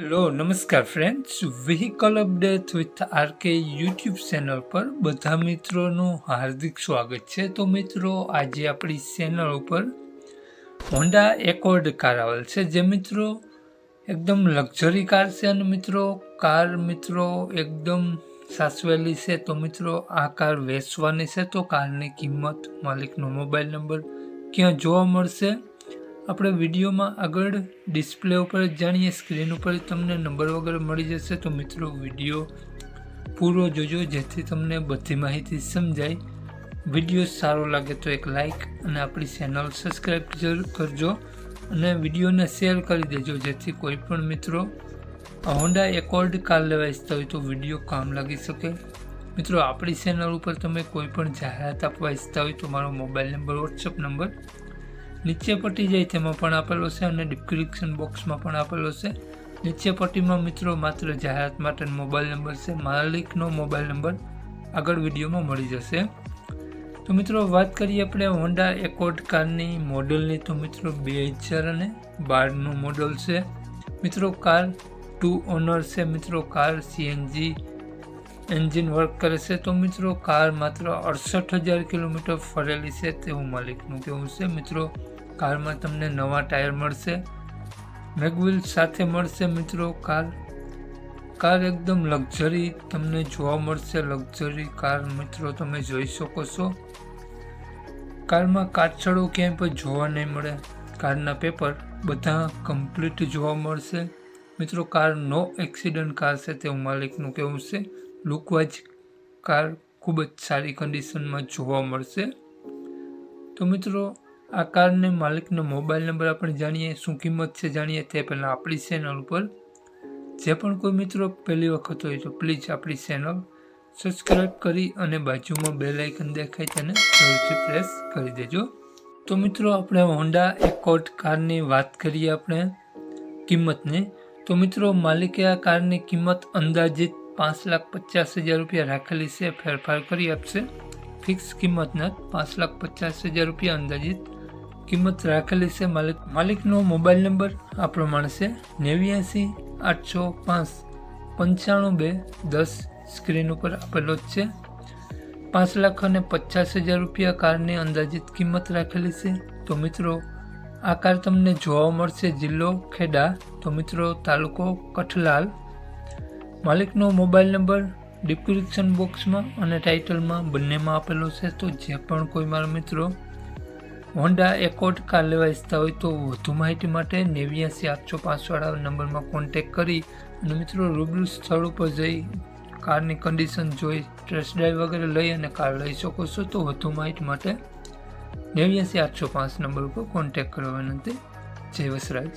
Hello, નમસ્કાર friends vehicle update with RK YouTube channel પર બધા મિત્રોનું હાર્દિક સ્વાગત છે. તો મિત્રો, આજે આપણી ચેનલ ઉપર હોન્ડા એકોર્ડ કાર આવેલ છે. જે મિત્રો એકદમ લક્ઝરી કાર છે અને મિત્રો કાર મિત્રો એકદમ સાચવેલી છે. તો મિત્રો, આ કાર વેચવાની છે. તો કારની કિંમત, માલિકનો મોબાઈલ નંબર ક્યાં જોવા મળશે? આપણે વિડીયોમાં આગળ ડિસ્પ્લે ઉપર જાણીએ, સ્ક્રીન ઉપર તમને નંબર વગેરે મળી જશે. તો મિત્રો, વીડિયો પૂરો જોજો, જેથી તમને બધી માહિતી સમજાય. વીડિયો સારો લાગે તો એક લાઈક અને આપણી ચેનલ સબસ્ક્રાઈબ કરજો અને વિડીયોને શેર કરી દેજો, જેથી કોઈ પણ મિત્રો હોન્ડા એકોર્ડ કાર લેવા ઈચ્છતા હોય તો વીડિયો કામ લાગી શકે. મિત્રો, આપણી ચેનલ ઉપર તમે કોઈ પણ જાહેરાત આપવા ઇચ્છતા હોય તો મારો મોબાઈલ નંબર, વોટ્સઅપ નંબર નીચે પટ્ટી જાય તેમાં પણ આપેલો છે અને ડિસ્ક્રિપ્શન બોક્સમાં પણ આપેલો છે. નીચે પટ્ટીમાં મિત્રો માત્ર જાહેરાત માટે મોબાઈલ નંબર છે. માલિકનો મોબાઈલ નંબર આગળ વિડીયોમાં મળી જશે. તો મિત્રો વાત કરીએ આપણે હોન્ડા એકોર્ડ કારની મોડલની તો મિત્રો બે હજાર અને બારનું મોડલ છે. મિત્રો કાર ટુ ઓનર છે. મિત્રો કાર સીએનજી એન્જિન વર્ક કરે છે, તો મિત્રો કાર માત્ર અડસઠ હજાર કિલોમીટર ફરેલી છે તેવું માલિકનું કહેવું છે. મિત્રો, કારમાં તમને નવા ટાયર મળશે મેગવિલ સાથે મળશે મિત્રો કાર. કાર એકદમ લક્ઝરી તમને જોવા મળશે, લક્ઝરી કાર મિત્રો તમે જોઈ શકો છો. કારમાં કાચળો ક્યાંય પણ જોવા નહીં મળે, કારના પેપર બધા કમ્પ્લીટ જોવા મળશે. મિત્રો, કાર નો એક્સિડન્ટ કાર છે તેવું માલિકનું કહેવું છે. લુકવાઇઝ કાર ખૂબ જ સારી કન્ડિશનમાં જોવા મળશે. તો મિત્રો, આ કારને માલિકનો મોબાઈલ નંબર આપણે જાણીએ, શું કિંમત છે જાણીએ તે પહેલાં આપણી ચેનલ ઉપર. જે પણ કોઈ મિત્રો પહેલી વખત હોય તો પ્લીઝ આપણી ચેનલ સબસ્ક્રાઈબ કરી અને બાજુમાં બે લાઇકન દેખાય તેને જરૂરથી પ્રેસ કરી દેજો. તો મિત્રો, આપણે હોન્ડા એકોર્ડ કારની વાત કરીએ આપણે કિંમતની. તો મિત્રો, માલિકે આ કારની કિંમત અંદાજિત પાંચ લાખ પચાસ હજાર રૂપિયા રાખેલી છે, ફેરફાર કરી આપશે. ફિક્સ કિંમતના પાંચ લાખ પચાસ હજાર રૂપિયા અંદાજિત કિંમત રાખેલી છે માલિક. માલિકનો મોબાઈલ નંબર આ પ્રમાણે છે. નેવ્યાસી, આઠસો, પાંચ, પંચાણું બે, દસ સ્ક્રીન ઉપર આપેલો જ છે. પાંચ લાખ અને પચાસ હજાર રૂપિયા કારની અંદાજિત કિંમત રાખેલી છે. તો મિત્રો, આ કાર તમને જોવા મળશે જિલ્લો ખેડા. તો મિત્રો, તાલુકો કઠલાલ. માલિકનો મોબાઈલ નંબર ડિસ્ક્રિપ્શન બોક્સમાં અને ટાઇટલમાં બંનેમાં આપેલો છે. તો જે પણ કોઈ મારા મિત્રો હોન્ડા એકોર્ડ કાર લેવા ઈચ્છતા હોય તો વધુ માહિતી માટે નેવ્યાસી આઠસો પાંચવાળા નંબરમાં કોન્ટેક કરી અને મિત્રો રૂબરૂ સ્થળ ઉપર જઈ કારની કન્ડિશન જોઈ ટેસ્ટ ડ્રાઈવ વગેરે લઈ અને કાર લઈ શકો છો. તો વધુ માહિતી માટે નેવ્યાસી આઠસો પાંચ નંબર ઉપર કોન્ટેક કરવા વિનંતી. જય વસરાજ.